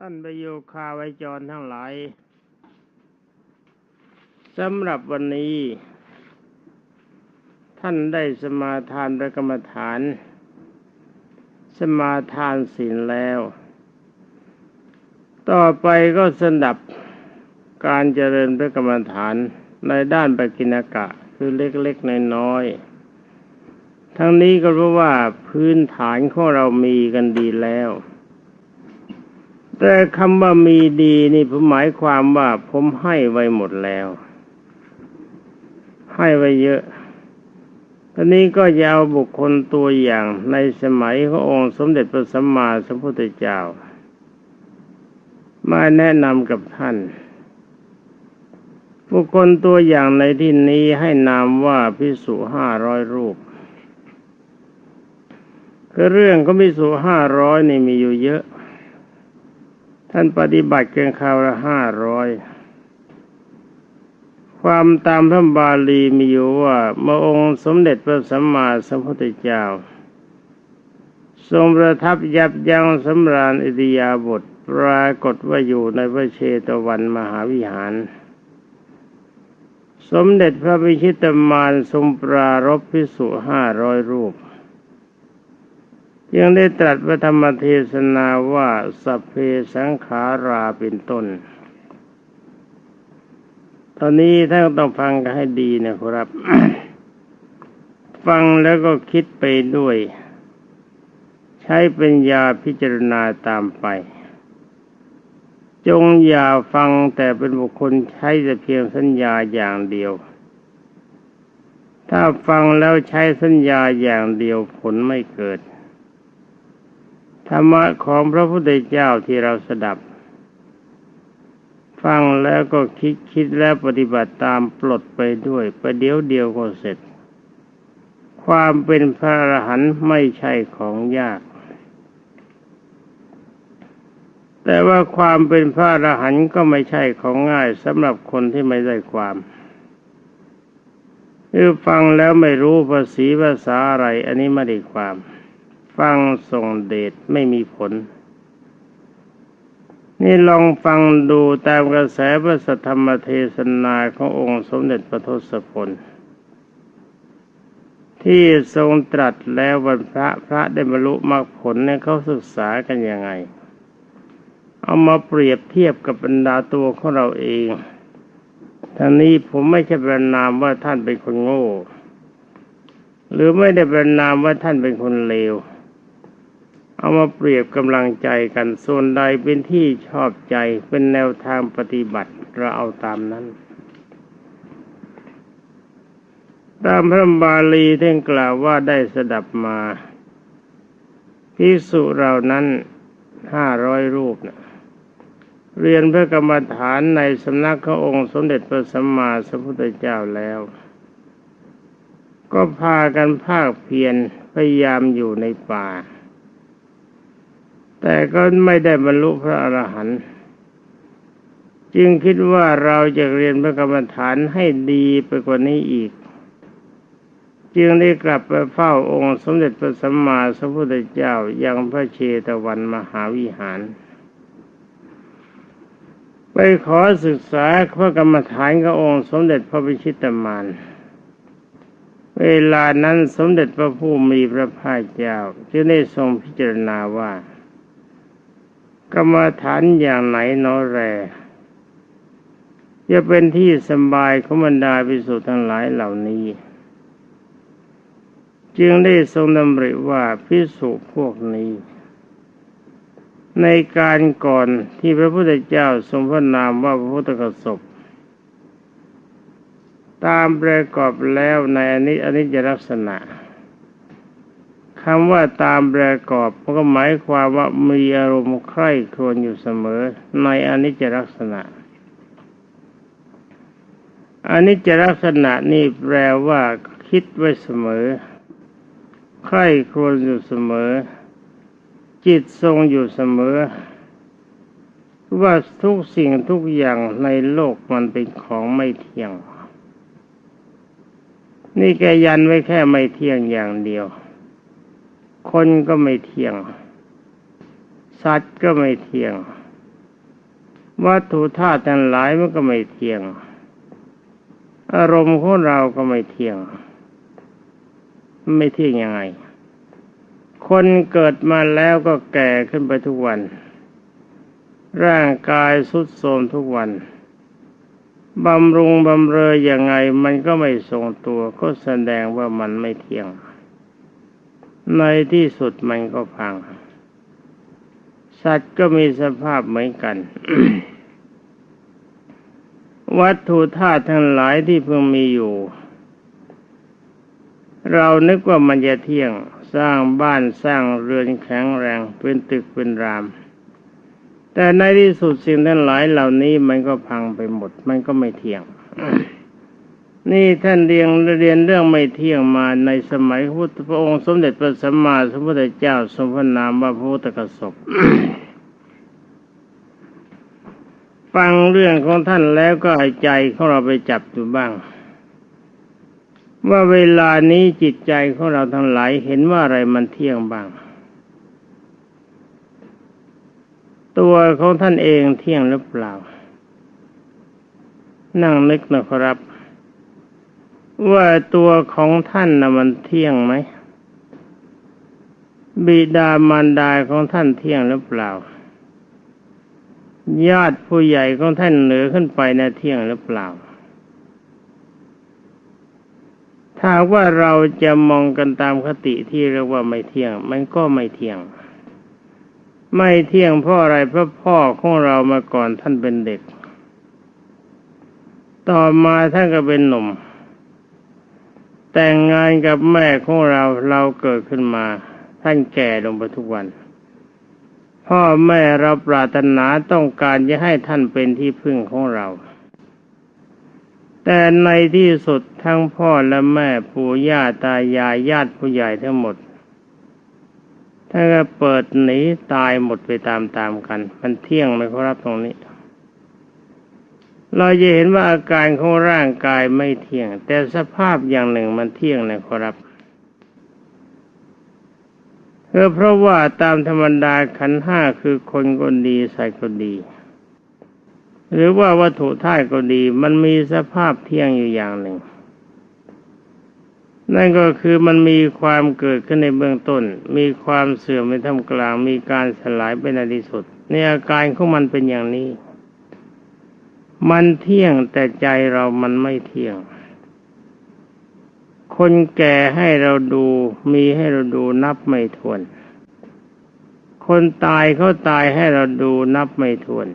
ท่านประโยคาไวจรทั้งหลายสำหรับวันนี้ ท่านได้สมาทานพระกรรมฐาน สมาทานศีลแล้ว ต่อไปก็สนับการเจริญพระกรรมฐานในด้านปกิณกะคือเล็กๆน้อยๆทั้งนี้ก็เพราะว่าพื้นฐานของเรามีกันดีแล้ว แต่คำว่ามีดีนี่ผมหมายความว่าผมให้ไว้หมดแล้ว ให้ไว้เยอะตอนนี้ก็จะเอาบุคคลตัวอย่างในสมัยขององค์สมเด็จพระสัมมาสัมพุทธเจ้า มาแนะนำกับท่าน บุคคลตัวอย่างในที่นี้ให้นามว่าพิสุห้าร้อยรูปคือเรื่องก็พิสุห้าร้อยนี่มีอยู่เยอะ ท่านปฏิบัติเกินคราวละห้าร้อยความตามพระบาลีมีอยู่ว่าเมื่อองค์สมเด็จพระสัมมาสัมพุทธเจ้า ทรงประทับยับยั้งสำราญอิริยาบถปรากฏว่าอยู่ในพระเชตวันมหาวิหาร สมเด็จพระวิชิตมารทรงปรารบพิสุห้าร้อยรูป ยังได้ตรัสพระธรรมเทศนาว่าสัพเพสังขาราเป็นต้น ตอนนี้ท่านต้องฟังกันให้ดีนะครับ ฟังแล้วก็คิดไปด้วย ใช้ปัญญาพิจารณาตามไป จงอย่าฟังแต่เป็นบุคคลใช้แต่เพียงสัญญาอย่างเดียว ถ้าฟังแล้วใช้สัญญาอย่างเดียวผลไม่เกิด ธรรมะของพระพุทธเจ้าที่เราสดับ ฟังแล้วก็คิดคิดแล้วปฏิบัติตามปลดไปด้วยประเดี๋ยวเดียวก็เสร็จ ความเป็นพระอรหันต์ไม่ใช่ของยาก แต่ว่าความเป็นพระอรหันต์ก็ไม่ใช่ของง่ายสำหรับคนที่ไม่ได้ความคือฟังแล้วไม่รู้ภาษีภาษาอะไร อันนี้ไม่ได้ความ ฟังส่งเดชไม่มีผล นี่ลองฟังดูตามกระแสพระสัทธรรมเทศนาขององค์สมเด็จพระทศพลที่ทรงตรัสแล้ววันพระพระได้บรรลุมรรคผลเนี่ยเขาศึกษากันยังไง เอามาเปรียบเทียบกับบรรดาตัวของเราเองทั้งนี้ผมไม่ใช่ประนามว่าท่านเป็นคนโง่ หรือไม่ได้ประนามว่าท่านเป็นคนเลว เอามาเปรียบกำลังใจกันส่วนใดเป็นที่ชอบใจเป็นแนวทางปฏิบัติเราเอาตามนั้น ตามพระบาลีท่านกล่าวว่าได้สดับมาพิสุเรานั้นห้าร้อยรูปนะเรียนพระกรรมฐานในสำนักขององค์สมเด็จพระสัมมาสัมพุทธเจ้าแล้ว ก็พากันภาคเพียรพยายามอยู่ในป่า แต่ก็ไม่ได้บรรลุพระอรหันต์จึงคิดว่าเราจะเรียนพระกรรมฐานให้ดีไปกว่านี้อีก จึงได้กลับไปเฝ้าองค์สมเด็จพระสัมมาสัมพุทธเจ้ายังพระเชตวันมหาวิหาร ไปขอศึกษาพระกรรมฐานขององค์สมเด็จพระพิชิตมารเวลานั้นสมเด็จพระผู้มีพระภาคเจ้าจึงได้ทรงพิจารณาว่า กรรมฐานอย่างไหนนอแรจะเป็นที่สบายของบรรดาภิกษุทั้งหลายเหล่านี้ จึงได้ทรงดำริว่าภิกษุพวกนี้ ในการก่อนที่พระพุทธเจ้าทรงพระนามว่าพระพุทธกสบตามประกอบแล้วในอนิอนิจลักษณะ คำว่าตามประกอบก็หมายความว่ามีอารมณ์ใคร่ครวญอยู่เสมอ ในอนิจจลักษณะอนิจจลักษณะนี่แปลว่า คิดไว้เสมอ ใคร่ครวญอยู่เสมอ จิตทรงอยู่เสมอ ว่าทุกสิ่งทุกอย่างในโลกมันเป็นของไม่เที่ยง นี่แกยันไว้แค่ไม่เที่ยงอย่างเดียว คนก็ไม่เที่ยง สัตว์ก็ไม่เที่ยง วัตถุธาตุทั้งหลายมันก็ไม่เที่ยง อารมณ์ของเราก็ไม่เที่ยง ไม่เที่ยงยังไง คนเกิดมาแล้วก็แก่ขึ้นไปทุกวัน ร่างกายสุดโทรมทุกวันบำรุงบำเรออย่างไงมันก็ไม่ทรงตัวก็แสดงว่ามันไม่เที่ยง ในที่สุดมันก็พัง สัตว์ก็มีสภาพเหมือนกัน วัตถุธาตุทั้งหลายที่เพิ่งมีอยู่ เรานึกว่ามันจะเที่ยงสร้างบ้านสร้างเรือนแข็งแรงเป็นตึกเป็นราม แต่ในที่สุดสิ่งทั้งหลายเหล่านี้มันก็พังไปหมด มันก็ไม่เที่ยง นี่ท่านเรียนเรียนเรื่องไม่เที่ยงมาในสมัยพุทธพระองค์สมเด็จพระสัมมาสัมพุทธเจ้าทรงพระนามว่าพระพุทธกสบฟังเรื่องของท่านแล้วก็ให้ใจของเราไปจับดูบ้าง ว่าเวลานี้จิตใจของเราทั้งหลายเห็นว่าอะไรมันเที่ยงบ้าง ตัวของท่านเองเที่ยงหรือเปล่า นั่งนึกนะครับ ว่าตัวของท่านนะมันเที่ยงไหม บิดามารดาของท่านเที่ยงหรือเปล่า ญาติผู้ใหญ่ของท่านเหนือขึ้นไปนะเที่ยงหรือเปล่า ถ้าว่าเราจะมองกันตามคติที่เรียกว่าไม่เที่ยง มันก็ไม่เที่ยง ไม่เที่ยงเพราะอะไรเพราะพ่อของเรามาก่อนท่านเป็นเด็ก ต่อมาท่านก็เป็นหนุ่ม แต่งงานกับแม่ของเราเราเกิดขึ้นมา ท่านแก่ลงไปทุกวัน พ่อแม่เราปรารถนาต้องการจะให้ท่านเป็นที่พึ่งของเรา แต่ในที่สุดทั้งพ่อและแม่ปู่ย่าตายายญาติผู้ใหญ่ทั้งหมดท่าก็เปิดหนีตายหมดไปตามๆกัน มันเที่ยงไหมครับตรงนี้ เราจะเห็นว่าอาการของร่างกายไม่เที่ยง แต่สภาพอย่างหนึ่งมันเที่ยงนะครับเออเพราะว่าตามธรรมดาขันห้าคือคนก็ดีใส่ก็ดี หรือว่าวัตถุธาตุก็ดี มันมีสภาพเที่ยงอยู่อย่างหนึ่ง นั่นก็คือมันมีความเกิดขึ้นในเบื้องต้น มีความเสื่อมในท่ามกลาง มีการสลายไปในที่สุดในอาการของมันเป็นอย่างนี้ มันเที่ยงแต่ใจเรามันไม่เที่ยง คนแก่ให้เราดูมีให้เราดูนับไม่ถ้วน คนตายเขาตายให้เราดูนับไม่ถ้วน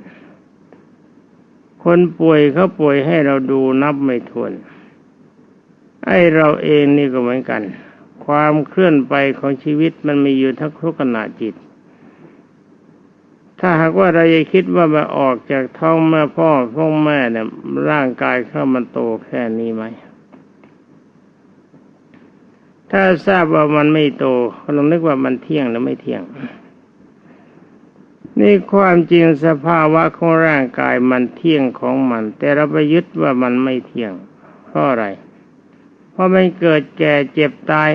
คนป่วยเขาป่วยให้เราดูนับไม่ถ้วนไอ้เราเองนี่ก็เหมือนกัน ความเคลื่อนไปของชีวิตมันมีอยู่ทั้งทุกขณะจิต ถ้าหากว่าเราจะคิดว่ามาออกจากท้องแม่พ่อท้องแม่เนี่ยร่างกายเขามันโตแค่นี้ไหม ถ้าทราบว่ามันไม่โตก็ลองนึกว่ามันเที่ยงหรือไม่เที่ยง นี่ความจริงสภาวะของร่างกายมันเที่ยงของมัน แต่เราไปยึดว่ามันไม่เที่ยงเพราะอะไร เพราะมันเกิดแก่เจ็บตาย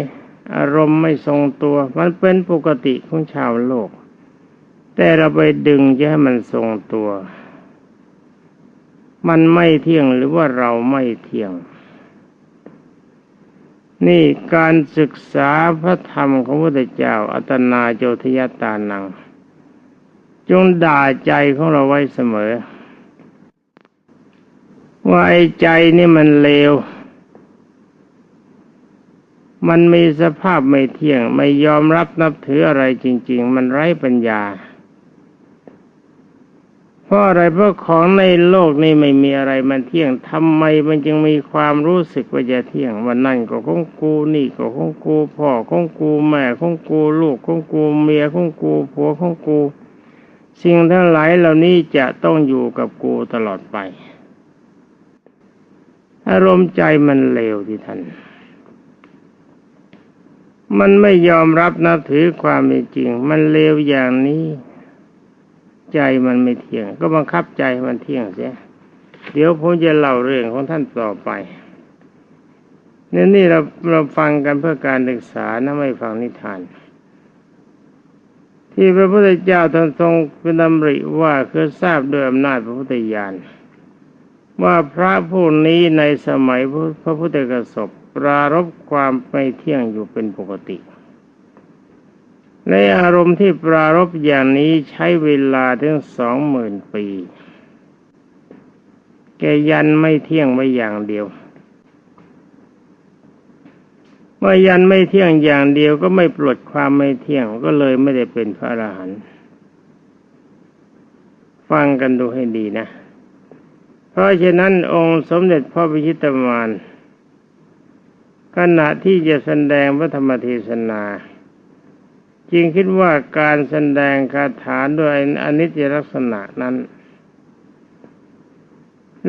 อารมณ์ไม่ทรงตัว มันเป็นปกติของชาวโลก แต่เราไปดึงจะให้มันทรงตัว มันไม่เที่ยงหรือว่าเราไม่เที่ยง นี่การศึกษาพระธรรมของพระพุทธเจ้า อัตนาโจทยตานัง จงด่าใจของเราไว้เสมอ ว่าไอ้ใจนี่มันเลวมันมีสภาพไม่เที่ยง ไม่ยอมรับนับถืออะไรจริง ๆ มันไร้ปัญญา ราะอะไรเพราะของในโลกนี้ไม่มีอะไรมันเที่ยงทำไมมันจึงมีความรู้สึกว่าจะเที่ยงวันนั่นก็ของกูนี่ก็ของกูพ่อของกูแม่ของกูลูกของกูเมียของกูผัวของกู สิ่งทั้งหลายเหล่านี้จะต้องอยู่กับกูตลอดไป อารมณ์ใจมันเลวที่ท่านมันไม่ยอมรับนับถือความเป็นจริง มันเลวอย่างนี้ ใจมันไม่เที่ยง ก็บังคับใจมันเที่ยงเสียเดี๋ยวผมจะเล่าเรื่องของท่านต่อไปเนี่ยนี่เราเราฟังกันเพื่อการศึกษานะไม่ฟังนิทาน ที่พระพุทธเจ้าท่านทรงเป็นดำริว่าคือทราบโดยอำนาจพระพุทธญาณว่าพระผู้นี้ในสมัยพระพุทธกสบปรารบความไม่เที่ยงอยู่เป็นปกติ ในอารมณ์ที่ปรารบอย่างนี้ใช้เวลาถึงสองหมื่นปี แกยันไม่เที่ยงไว้อย่างเดียวเมื่อยันไม่เที่ยงอย่างเดียวก็ไม่ปลดความไม่เที่ยงก็เลยไม่ได้เป็นพระอรหันต์ฟังกันดูให้ดีนะ เพราะฉะนั้นองค์สมเด็จพระพิชิตมารขณะที่จะแสดงพระธรรมเทศนา จึงคิดว่าการแสดงคาถาด้วยอนิจจลักษณะนั้น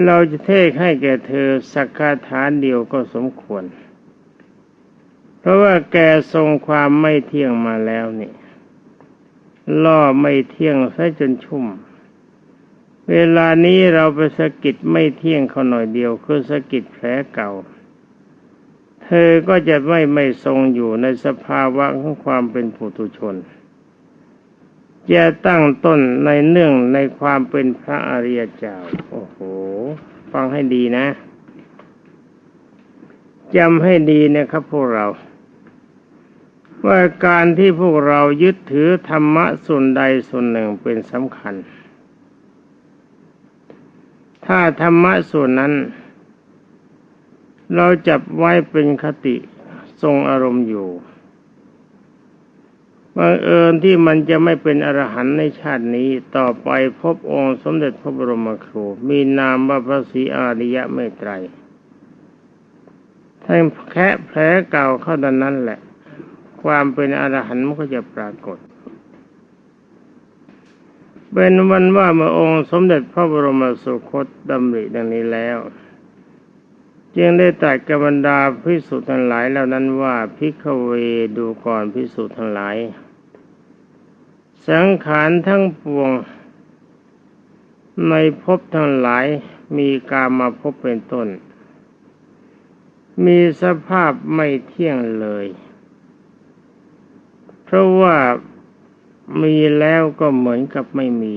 เราจะเทศให้แก่เธอสักคาถาเดียวก็สมควร เพราะว่าแกทรงความไม่เที่ยงมาแล้วนี่ล่อไม่เที่ยงซะจนชุ่ม เวลานี้เราไปสะกิดไม่เที่ยงเขาหน่อยเดียวคือสะกิดแผลเก่า เธอก็จะไม่ไม่ทรงอยู่ในสภาวะของความเป็นปุถุชน จะตั้งต้นในเนื่องในความเป็นพระอริยเจ้า โอ้โห ฟังให้ดีนะจำให้ดีนะครับพวกเรา ว่าการที่พวกเรายึดถือธรรมะส่วนใดส่วนหนึ่งเป็นสำคัญ ถ้าธรรมะส่วนนั้น เราจับไว้เป็นคติทรงอารมณ์อยู่บังเอิญที่มันจะไม่เป็นอรหันต์ในชาตินี้ต่อไปพบองค์สมเด็จพระบรมครู มีนามว่าพระศรีอาริยะเมตไตรถ้าแค่แผลเก่าเข้าดันนั้นแหละ ความเป็นอรหันต์มันก็จะปรากฏ เป็นวันว่าเมื่อองค์สมเด็จพระบรมสุคตดำริดังนี้แล้ว จึงได้ตรัสกับบรรดาพิสุทั้งหลายเหล่านั้นว่าพิกเวดูก่อนพิสุทั้งหลาย สังขารทั้งปวง ในภพทั้งหลายมีกามาพบเป็นต้น มีสภาพไม่เที่ยงเลย เพราะว่ามีแล้วก็เหมือนกับไม่มี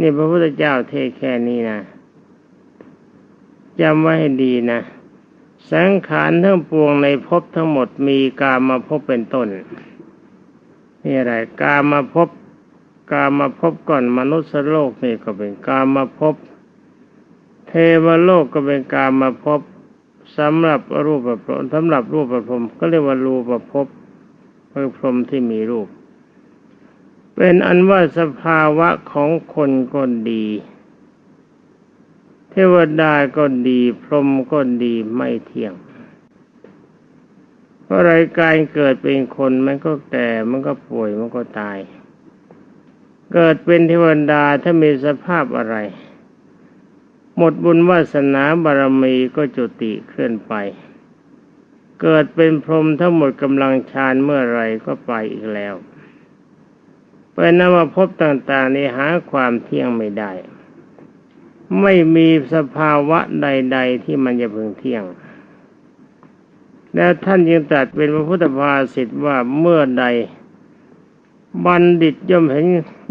นี่พระพุทธเจ้าเทศแค่นี้นะ จำไว้ให้ดีนะ สังขารทั้งปวงในภพทั้งหมดมีกามาพบเป็นต้นนี่อะไรกามาพบกามาพบก่อนมนุษย์โลกนี่ก็เป็นกามาพบเทวโลกก็เป็นกามาพบสำหรับรูปประพรมสำหรับรูปประพรมก็เรียกว่ารูปประพบคือพรมที่มีรูป เป็นอันว่าสภาวะของคนก็ดี ทวดาก็ดีพรหมก็ดีไม่เที่ยงเพราะรายการเกิดเป็นคนมันก็แก่มันก็ป่วยมันก็ตาย เกิดเป็นเทวดาถ้ามีสภาพอะไร หมดบุญวาสนาบารมีก็จุติเคลื่อนไป เกิดเป็นพรหมทั้งหมดกำลังฌานเมื่อไรก็ไปอีกแล้วเป็นนว่าพบต่างๆนี้หาความเที่ยงไม่ได้ ไม่มีสภาวะใด ๆ ที่มันจะพึงเที่ยง แล้วท่านยังตรัสเป็นพระพุทธภาษิตว่าเมื่อใด บัณฑิตย่อมเห็น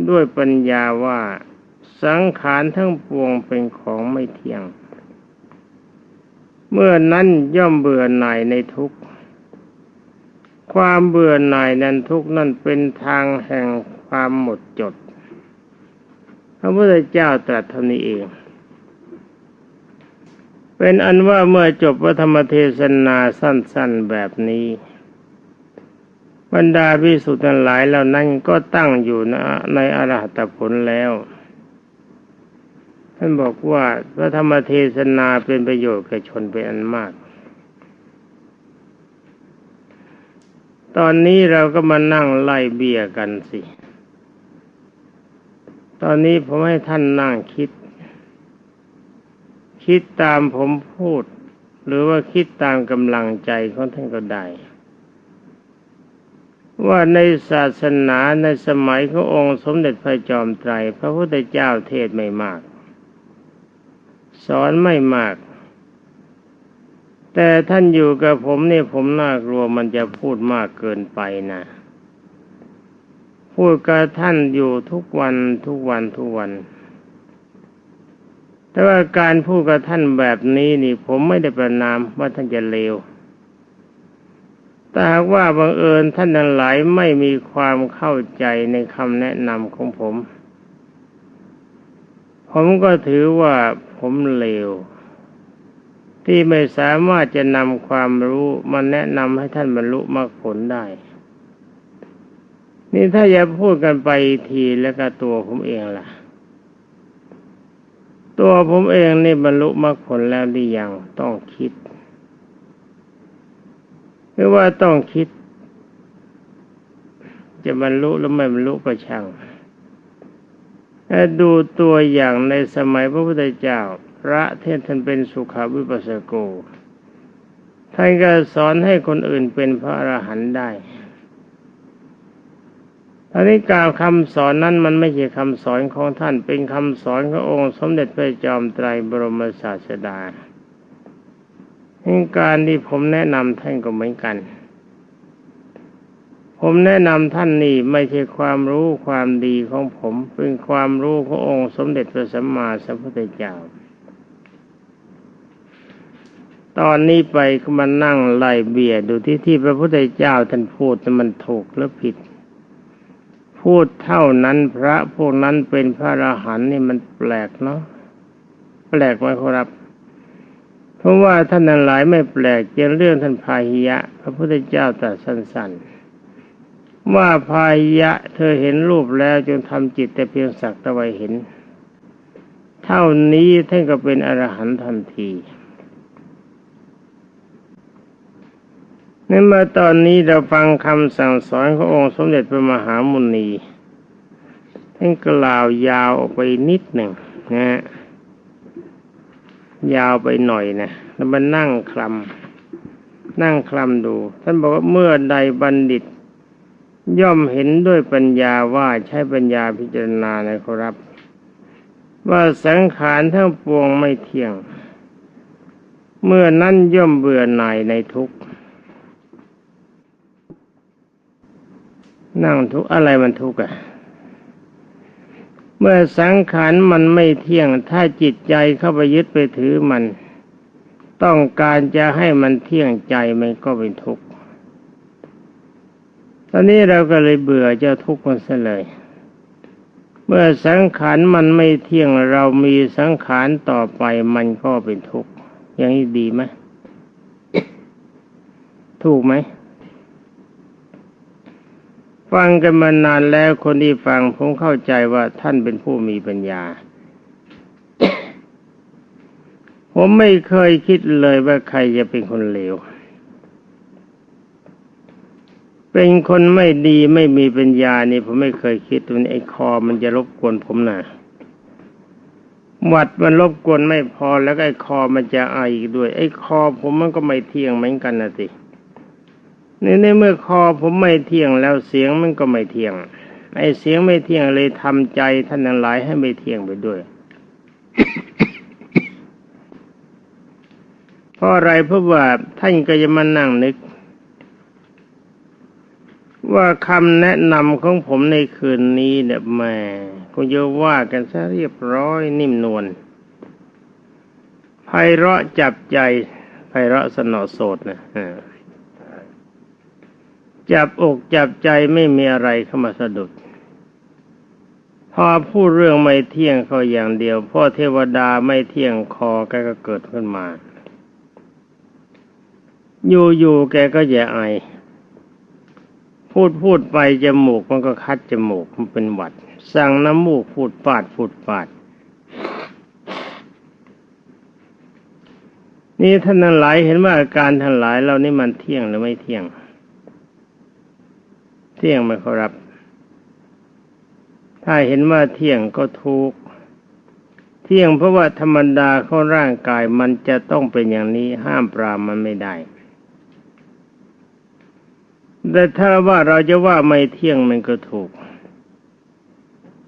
ด้วยปัญญาว่าสังขารทั้งปวงเป็นของไม่เที่ยง เมื่อนั้นย่อมเบื่อหน่ายในทุกข์ ความเบื่อหน่ายนั้นทุกนั่นเป็นทางแห่งความหมดจด พระพุทธเจ้าตรัสเท่านี้เอง เป็นอันว่าเมื่อจบพระธรรมเทศนาสั้นๆแบบนี้ บรรดาพิสุทธิ์ทั้งหลายเหล่านั้นก็ตั้งอยู่ในอรหัตผลแล้วท่านบอกว่าพระธรรมเทศนาเป็นประโยชน์แก่ชนเป็นอันมาก ตอนนี้เราก็มานั่งไล่เบี้ยกันสิ ตอนนี้ผมให้ท่านนั่งคิด คิดตามผมพูด หรือว่าคิดตามกำลังใจของท่านก็ได้ ว่าในศาสนาในสมัยขององค์สมเด็จพระจอมไตร พระพุทธเจ้าเทศไม่มาก สอนไม่มาก แต่ท่านอยู่กับผมนี่ผมน่ากลัวมันจะพูดมากเกินไปนะพูดกับท่านอยู่ทุกวันทุกวันทุกวัน แต่ว่าการพูดกับท่านแบบนี้นี่ ผมไม่ได้ประนามว่าท่านจะเลวแต่หากว่าบังเอิญท่านทั้งหลายไม่มีความเข้าใจในคำแนะนำของผม ผมก็ถือว่าผมเลว ที่ไม่สามารถจะนำความรู้มาแนะนำให้ท่านบรรลุมรรคผลได้ นี่ถ้าอย่าพูดกันไปทีแล้วก็ตัวผมเองล่ะ ตัวผมเองนี่บรรลุมรรคผลแล้วหรือยังต้องคิดหรือว่าต้องคิด จะบรรลุหรือไม่บรรลุก็ช่างดูตัวอย่างในสมัยพระพุทธเจ้า พระเทศท่านเป็นสุขาวิปัสสโกท่านก็สอนให้คนอื่นเป็นพระอรหันต์ได้ อันนี้การคำสอนนั้นมันไม่ใช่คำสอนของท่านเป็นคำสอนขององค์สมเด็จพระจอมไตรบรมศาสดาการที่ผมแนะนำท่านก็เหมือนกัน ผมแนะนำท่านนี่ไม่ใช่ความรู้ความดีของผม เป็นความรู้ขององค์สมเด็จพระสัมมาสัมพุทธเจ้าตอนนี้ไปก็มานั่งไล่เบียดดูที่ที่พระพุทธเจ้าท่านพูดมันถูกหรือผิด พูดเท่านั้นพระพวกนั้นเป็นพระอรหันต์นี่มันแปลกเนาะแปลกไหมครับ เพราะว่าท่านนั้นหลายไม่แปลกเกี่ยวเรื่องท่านพาหิยะ พระพุทธเจ้าตรัสสั้นๆ ว่าพาหิยะ เธอเห็นรูปแล้วจนทำจิตแต่เพียงสักตะไวเห็น เท่านี้ท่านก็เป็นอรหันต์ทันที นั่นมาตอนนี้เราฟังคำสั่งสอนขององค์สมเด็จพระมหามุนีท่านกล่าวยาวออกไปนิดหนึ่งนะ ยาวไปหน่อยนะแล้วมันนั่งคลำนั่งคลำดู ท่านบอกว่าเมื่อใดบัณฑิต ย่อมเห็นด้วยปัญญาว่าใช้ปัญญาพิจารณานะครับ ว่าสังขารทั้งปวงไม่เที่ยง เมื่อนั้นย่อมเบื่อหน่ายในทุก นั่งทุกอะไรมันทุกข์อะเมื่อสังขารมันไม่เที่ยง ถ้าจิตใจเข้าไปยึดไปถือมัน ต้องการจะให้มันเที่ยงใจมันก็เป็นทุกข์ตอนนี้เราก็เลยเบื่อเจ้าทุกข์มันซะเลย เมื่อสังขารมันไม่เที่ยงเรามีสังขารต่อไปมันก็เป็นทุกข์อย่างนี้ดีไหมถูกไหม ฟังกันมานานแล้วคนที่ฟังผมเข้าใจว่าท่านเป็นผู้มีปัญญา ผมไม่เคยคิดเลยว่าใครจะเป็นคนเลว เป็นคนไม่ดีไม่มีปัญญานี่ผมไม่เคยคิดตัวนี้ไอ้คอมันจะรบกวนผมนะหวัดมันรบกวนไม่พอแล้วไอ้คอมันจะไออีกด้วย ไอ้คอผมมันก็ไม่เที่ยงเหมือนกันนะสิในในเมื่อคอผมไม่เที่ยงแล้วเสียงมันก็ไม่เที่ยง ไอ้เสียงไม่เที่ยงเลยทำใจท่านทั้งหลายให้ไม่เที่ยงไปด้วยเพราะอะไรเพราะว่าท่านก็จะมานั่งนึก ว่าคำแนะนำของผมในคืนนี้เนี่ยแม่คงจะว่ากันซะเรียบร้อยนิ่มนวลไพเราะจับใจไพเราะสนอโสดนะ จับอกจับใจไม่มีอะไรเข้ามาสะดุด พอพูดเรื่องไม่เที่ยงเขาอย่างเดียวพ่อเทวดาไม่เที่ยงคอแกก็เกิดขึ้นมาอยู่ๆแกก็แย่ไอ พูดพูดไปจมูกมันก็คัดจมูกมันเป็นหวัด สั่งน้ำมูกพูดปาดพูดปาด นี่ท่านทั้งหลายเห็นว่าอาการทั้งหลายเรานี่มันเที่ยงหรือไม่เที่ยง เที่ยงไหมครับ ถ้าเห็นว่าเที่ยงก็ทุกเที่ยงเพราะว่าธรรมดาของร่างกายมันจะต้องเป็นอย่างนี้ห้ามปรามมันไม่ได้ แต่ถ้าว่าเราจะว่าไม่เที่ยงมันก็ถูก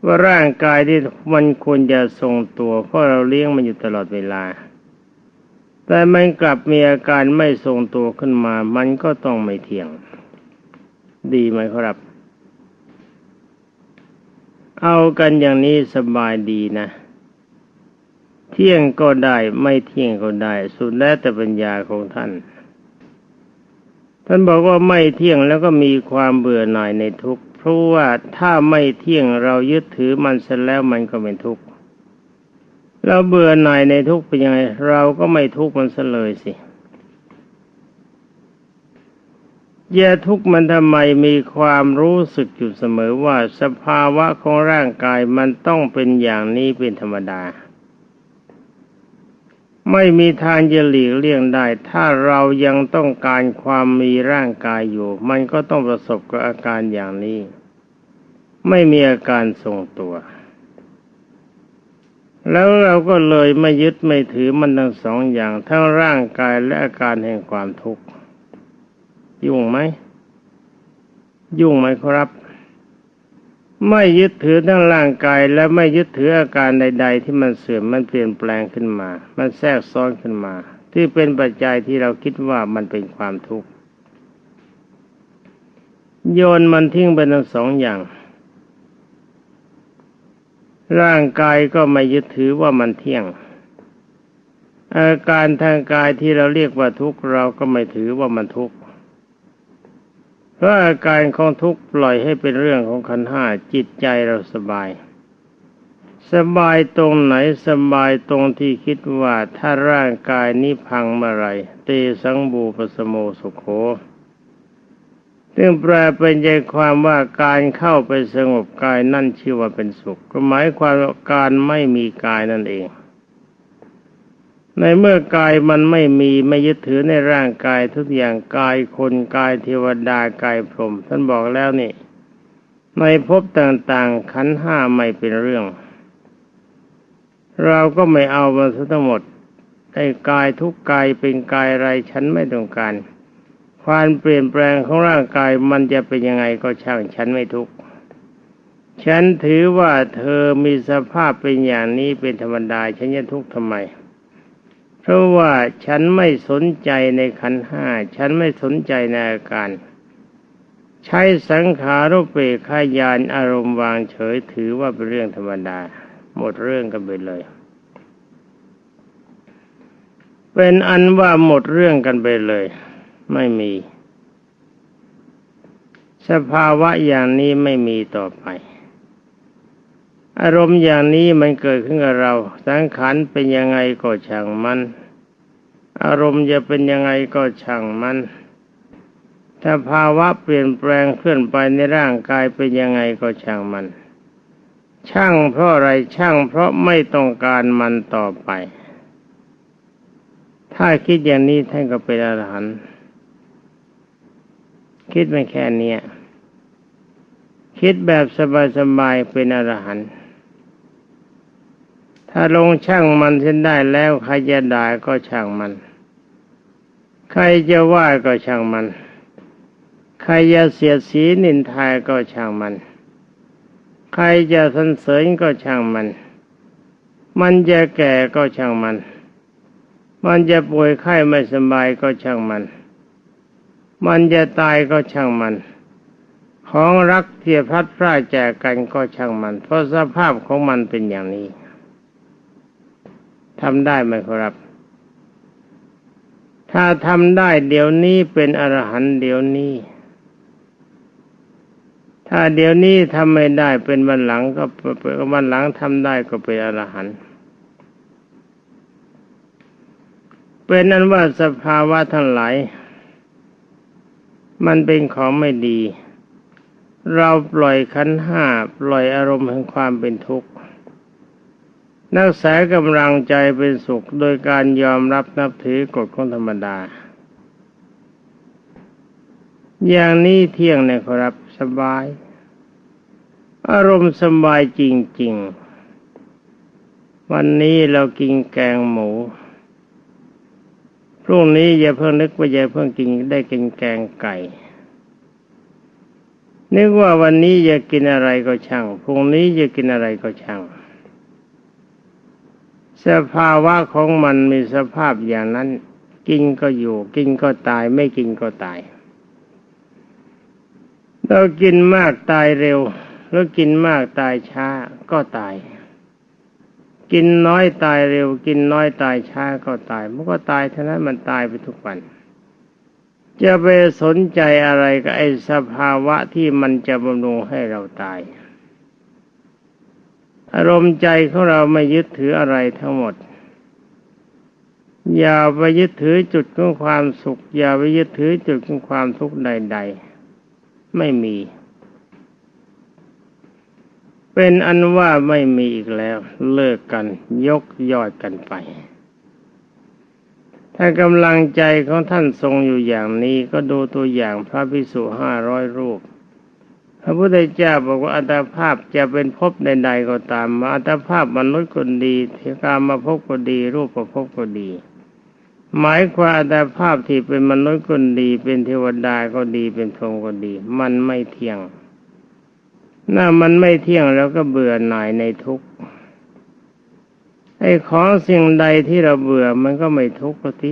ว่าร่างกายที่มันควรจะทรงตัว เพราะเราเลี้ยงมันอยู่ตลอดเวลา แต่มันกลับมีอาการไม่ทรงตัวขึ้นมา มันก็ต้องไม่เที่ยง ดีไหมครับ เอากันอย่างนี้สบายดีนะ เที่ยงก็ได้ไม่เที่ยงก็ได้ สุดแล้วแต่ปัญญาของท่าน ท่านบอกว่าไม่เที่ยงแล้วก็มีความเบื่อหน่ายในทุกเพราะว่าถ้าไม่เที่ยงเรายึดถือมันเสร็จแล้วมันก็เป็นทุกข์เราเบื่อหน่ายในทุกข์เป็นยังไง เราก็ไม่ทุกข์มันเสเลยสิ แย่ทุกข์มันทำไมมีความรู้สึกอยู่เสมอว่าสภาวะของร่างกายมันต้องเป็นอย่างนี้เป็นธรรมดา ไม่มีทางจะหลีกเลี่ยงได้ ถ้าเรายังต้องการความมีร่างกายอยู่ มันก็ต้องประสบกับอาการอย่างนี้ ไม่มีอาการทรงตัว แล้วเราก็เลยไม่ยึดไม่ถือมันทั้งสองอย่างทั้งร่างกายและอาการแห่งความทุกข์ ยุ่งไหม ยุ่งไหมครับ ไม่ยึดถือทั้งร่างกายและไม่ยึดถืออาการใด ๆ ที่มันเสื่อมมันเปลี่ยนแปลงขึ้นมา มันแทรกซ้อนขึ้นมา ที่เป็นปัจจัยที่เราคิดว่ามันเป็นความทุกข์โยนมันทิ้งไปทั้งสองอย่าง ร่างกายก็ไม่ยึดถือว่ามันเที่ยง อาการทางกายที่เราเรียกว่าทุกข์เราก็ไม่ถือว่ามันทุกข์ เพราะอาการของทุกข์ปล่อยให้เป็นเรื่องของขันห้าจิตใจเราสบาย สบายตรงไหนสบายตรงที่คิดว่าถ้าร่างกายนี้พังเมื่อไรเตสังบูปสโมสุโขซึ่งแปลเป็นใจความว่าการเข้าไปสงบกายนั่นชื่อว่าเป็นสุขก็หมายความว่าการไม่มีกายนั่นเอง ในเมื่อกายมันไม่มีไม่ยึดถือในร่างกายทุกอย่างกายคนกายเทวดากายพรหมท่านบอกแล้วนี่ ในภพต่างๆขันห้าไม่เป็นเรื่อง เราก็ไม่เอามาทั้งหมดไอ้กายทุกกายเป็นกายอะไรฉันไม่ต้องการ ความเปลี่ยนแปลงของร่างกายมันจะเป็นยังไงก็ช่างฉันไม่ทุกข์ฉันถือว่าเธอมีสภาพเป็นอย่างนี้เป็นธรรมดาฉันจะทุกข์ทำไม เพราะว่าฉันไม่สนใจในขันห้า ฉันไม่สนใจในอาการ ใช้สังขารุเปขายานอารมณ์วางเฉยถือว่าเป็นเรื่องธรรมดา หมดเรื่องกันไปเลย เป็นอันว่าหมดเรื่องกันไปเลย ไม่มี สภาวะอย่างนี้ไม่มีต่อไป อารมณ์อย่างนี้มันเกิดขึ้นกับเรา สังขารเป็นยังไงก็ช่างมัน อารมณ์จะเป็นยังไงก็ช่างมัน ถ้าภาวะเปลี่ยนแปลงเคลื่อนไปในร่างกายเป็นยังไงก็ช่างมัน ช่างเพราะอะไรช่างเพราะไม่ต้องการมันต่อไป ถ้าคิดอย่างนี้ท่านก็เป็นอรหันต์คิดไม่แค่นี้คิดแบบสบายๆเป็นอรหันต์ ถ้าลงช่างมันเส้นได้แล้วใครจะด่าก็ช่างมัน ใครจะว่าก็ช่างมัน ใครจะเสียดสีนินทายก็ช่างมัน ใครจะสรรเสริญก็ช่างมัน มันจะแก่ก็ช่างมัน มันจะป่วยไข้ไม่สบายก็ช่างมัน มันจะตายก็ช่างมันของรักเทียพัดพร่าแจกกันก็ช่างมัน เพราะสภาพของมันเป็นอย่างนี้ ทำได้ไหมครับ ถ้าทำได้เดี๋ยวนี้เป็นอรหันต์เดี๋ยวนี้ ถ้าเดี๋ยวนี้ทำไม่ได้เป็นวันหลังก็วันหลังทำได้ก็เป็นอรหันต์เป็นนั้นว่าสภาวะทั้งหลาย มันเป็นของไม่ดี เราปล่อยขันห้าปล่อยอารมณ์แห่งความเป็นทุกข์ นักษากำลังใจเป็นสุขโดยการยอมรับนับถือกฎของธรรมดา อย่างนี้เที่ยงเนี่ยครับสบาย อารมณ์สบายจริง ๆ วันนี้เรากินแกงหมู พรุ่งนี้อย่าเพิ่งนึกว่าอย่าเพิ่งกินได้กินแกงไก่นึกว่าวันนี้จะกินอะไรก็ช่าง พรุ่งนี้จะกินอะไรก็ช่าง สภาวะของมันมีสภาพอย่างนั้น กินก็อยู่ กินก็ตาย ไม่กินก็ตาย เรากินมากตายเร็วแล้วกินมากตายช้าก็ตาย กินน้อยตายเร็ว กินน้อยตายช้าก็ตาย มันก็ตายเท่านั้นมันตายไปทุกวันจะไปสนใจอะไรกับไอ้สภาวะที่มันจะบำรุงให้เราตาย อารมณ์ใจของเราไม่ยึดถืออะไรทั้งหมด อย่าไปยึดถือจุดของความสุข อย่าไปยึดถือจุดของความทุกข์ใด ๆ ไม่มี เป็นอันว่าไม่มีอีกแล้ว เลิกกัน ยกยอดกันไป ถ้ากำลังใจของท่านทรงอยู่อย่างนี้ก็ดูตัวอย่างพระพิสุห้าร้อยรูป ระพุทธเจ้าบอกว่าอัตภาพจะเป็นภพใดๆก็ตามมาอัตภาพมนุษย์ก็ดีเทกามาภพก็ดี รูปประภพก็ดี หมายความอัตภาพที่เป็นมนุษย์ก็ดี เป็นเทวดาก็ดีเป็นพรหมก็ดี มันไม่เที่ยงน่ามันไม่เที่ยงแล้วก็เบื่อหน่ายในทุกข์ไอ้ของสิ่งใดที่เราเบื่อมันก็ไม่ทุกข์ที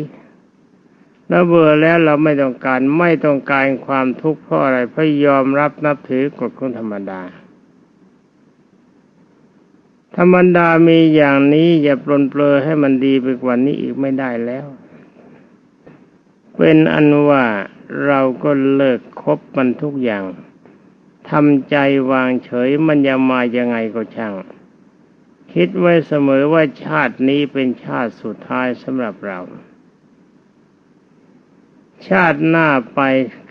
เราเบื่อแล้วเราไม่ต้องการไม่ต้องการความทุกข์เพราะอะไรเพราะยอมรับนับถือกฎของธรรมดา ธรรมดามีอย่างนี้อย่าปลนเปลือให้มันดีไปกว่านี้อีกไม่ได้แล้ว เป็นอันว่าเราก็เลิกคบมันทุกอย่างทำใจวางเฉยมันจะมายังไงก็ช่าง คิดไว้เสมอว่าชาตินี้เป็นชาติสุดท้ายสำหรับเรา ชาติหน้าไป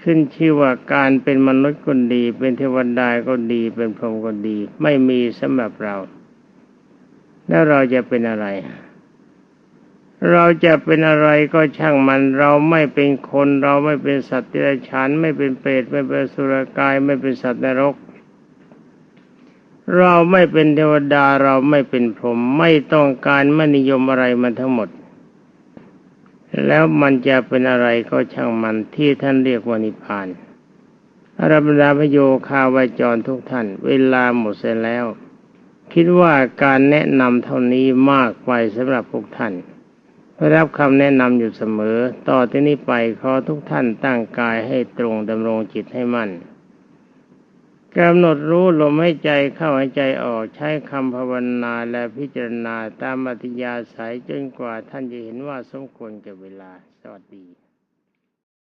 ขึ้นชื่อว่าการเป็นมนุษย์ก็ดี เป็นเทวดาก็ดี เป็นพรหมก็ดี ไม่มีสำหรับเรา แล้วเราจะเป็นอะไร เราจะเป็นอะไรก็ช่างมัน เราไม่เป็นคน เราไม่เป็นสัตว์ที่ไรฉันไม่เป็นเปรตไม่เป็นสุรกาย ไม่เป็นสัตว์นรก เราไม่เป็นเทวดาเราไม่เป็นพรหมไม่ต้องการไม่นิยมอะไรมันทั้งหมด แล้วมันจะเป็นอะไรก็ช่างมันที่ท่านเรียกว่านิพพานอารบดาพโยคาวาจรทุกท่าน เวลาหมดเสร็จแล้ว คิดว่าการแนะนำเท่านี้มากไปสำหรับพวกท่านได้รับคำแนะนำอยู่เสมอ ต่อที่นี้ไปขอทุกท่านตั้งกายให้ตรงดำรงจิตให้มั่น กำหนดรู้ลมให้ใจเข้าหายใจออกใช้คำภาวนาและพิจารณาตามอัธยาศัยจนกว่าท่านจะเห็นว่าสมควรกับเวลา สวัสดี